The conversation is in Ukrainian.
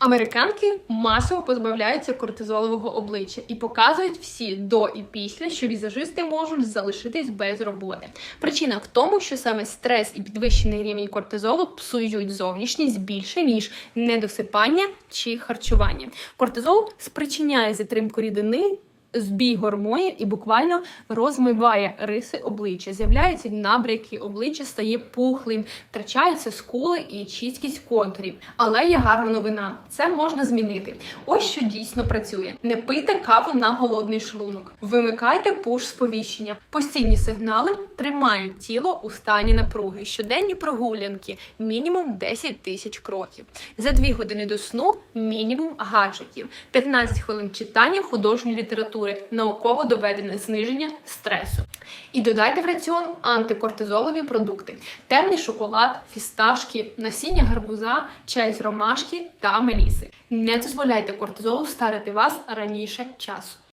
Американки масово позбавляються кортизолового обличчя і показують всі до і після, що візажисти можуть залишитись без роботи. Причина в тому, що саме стрес і підвищений рівень кортизолу псують зовнішність більше ніж недосипання чи харчування. Кортизол спричиняє затримку рідини. Збій гормонів і буквально розмиває риси обличчя. З'являються набряки, обличчя стає пухлим, втрачаються скули і чіткість контурів. Але є гарна новина: це можна змінити. Ось що дійсно працює: не пийте каву на голодний шлунок, вимикайте пуш сповіщення. Постійні сигнали тримають тіло у стані напруги. Щоденні прогулянки, мінімум 10 тисяч кроків. За 2 години до сну мінімум гаджетів, 15 хвилин читання художньої літератури, науково доведене зниження стресу. І додайте в раціон антикортизолові продукти: темний шоколад, фісташки, насіння гарбуза, чай з ромашки та меліси. Не дозволяйте кортизолу старити вас раніше часу.